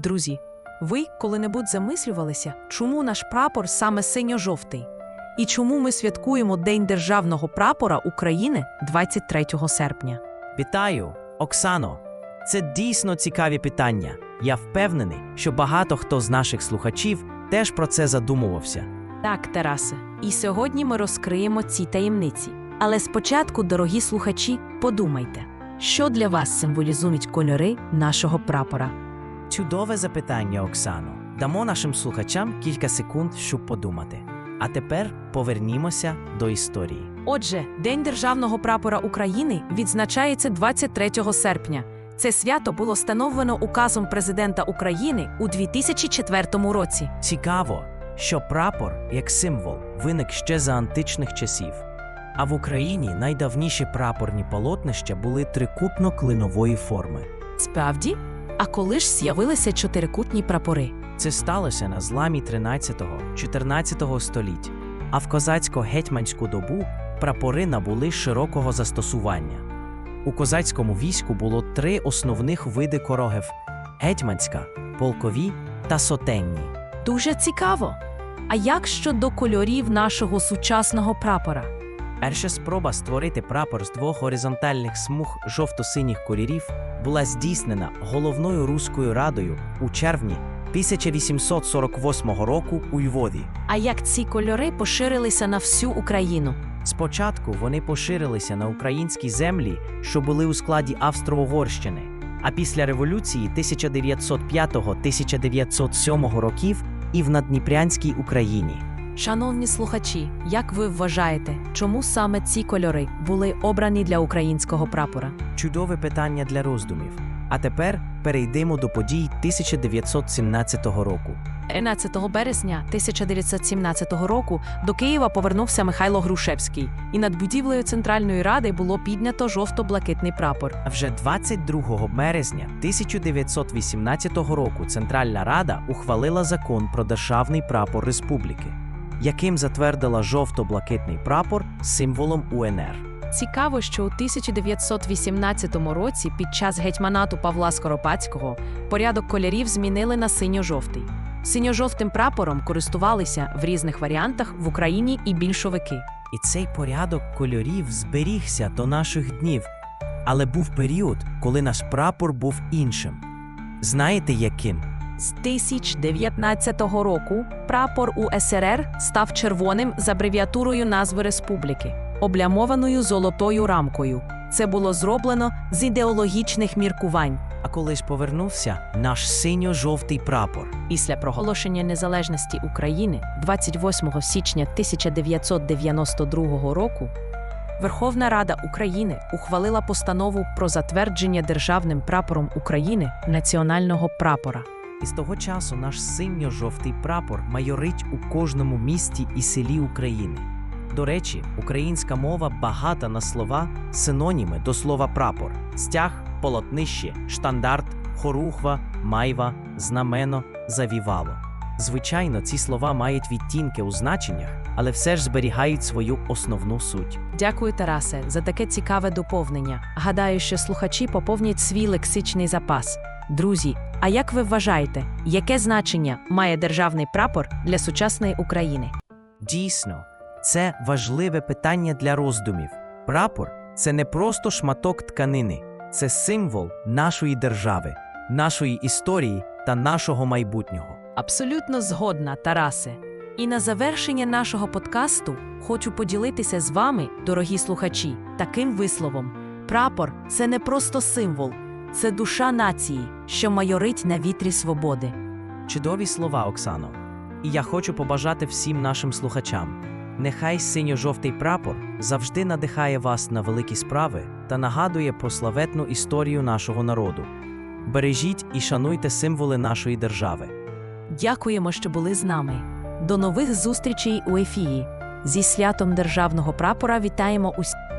Друзі, ви коли-небудь замислювалися, чому наш прапор саме синьо-жовтий? І чому ми святкуємо День державного прапора України 23 серпня? Вітаю, Оксано. Це дійсно цікаві питання. Я впевнений, що багато хто з наших слухачів теж про це задумувався. Так, Тарасе, і сьогодні ми розкриємо ці таємниці. Але спочатку, дорогі слухачі, подумайте, що для вас символізують кольори нашого прапора. Чудове запитання, Оксано. Дамо нашим слухачам кілька секунд, щоб подумати. А тепер повернімося до історії. Отже, День державного прапора України відзначається 23 серпня. Це свято було встановлено указом президента України у 2004 році. Цікаво, що прапор, як символ, виник ще за античних часів. А в Україні найдавніші прапорні полотнища були трикутно-клинової форми. Справді? А коли ж з'явилися чотирикутні прапори? Це сталося на зламі 13-14 століть, а в козацько-гетьманську добу прапори набули широкого застосування. У козацькому війську було три основних види корогев: гетьманська, полкові та сотенні. Дуже цікаво. А як щодо кольорів нашого сучасного прапора? Перша спроба створити прапор з двох горизонтальних смуг жовто-синіх кольорів була здійснена головною руською радою у червні 1848 року у Львові. А як ці кольори поширилися на всю Україну? Спочатку вони поширилися на українські землі, що були у складі Австро-Угорщини, а після революції 1905-1907 років і в надніпрянській Україні. Шановні слухачі, як ви вважаєте, чому саме ці кольори були обрані для українського прапора? Чудове питання для роздумів. А тепер перейдемо до подій 1917 року. 11 березня 1917 року до Києва повернувся Михайло Грушевський, і над будівлею Центральної ради було піднято жовто-блакитний прапор. А вже 22 березня 1918 року Центральна Рада ухвалила закон про державний прапор республіки, яким затвердила жовто-блакитний прапор символом УНР. Цікаво, що у 1918 році під час гетьманату Павла Скоропадського порядок кольорів змінили на синьо-жовтий. Синьо-жовтим прапором користувалися в різних варіантах в Україні і більшовики. І цей порядок кольорів зберігся до наших днів. Але був період, коли наш прапор був іншим. Знаєте яким? З 1019 року прапор УСРР став червоним з абревіатурою назви республіки, облямованою золотою рамкою. Це було зроблено з ідеологічних міркувань. А коли ж повернувся наш синьо-жовтий прапор. Після проголошення незалежності України 28 січня 1992 року Верховна Рада України ухвалила постанову про затвердження державним прапором України національного прапора. І з того часу наш синьо-жовтий прапор майорить у кожному місті і селі України. До речі, українська мова багата на слова, синоніми до слова прапор: стяг, полотнище, штандарт, хорухва, майва, знамено, завівало. Звичайно, ці слова мають відтінки у значеннях, але все ж зберігають свою основну суть. Дякую, Тарасе, за таке цікаве доповнення. Гадаю, що слухачі поповнять свій лексичний запас. Друзі, а як ви вважаєте, яке значення має державний прапор для сучасної України? Дійсно, це важливе питання для роздумів. Прапор це не просто шматок тканини, це символ нашої держави, нашої історії та нашого майбутнього. Абсолютно згодна, Тарасе. І на завершення нашого подкасту хочу поділитися з вами, дорогі слухачі, таким висловом: прапор це не просто символ, це душа нації, що майорить на вітрі свободи. Чудові слова, Оксано. І я хочу побажати всім нашим слухачам. Нехай синьо-жовтий прапор завжди надихає вас на великі справи та нагадує про славетну історію нашого народу. Бережіть і шануйте символи нашої держави. Дякуємо, що були з нами. До нових зустрічей у ефірі. Зі святом державного прапора вітаємо усіх.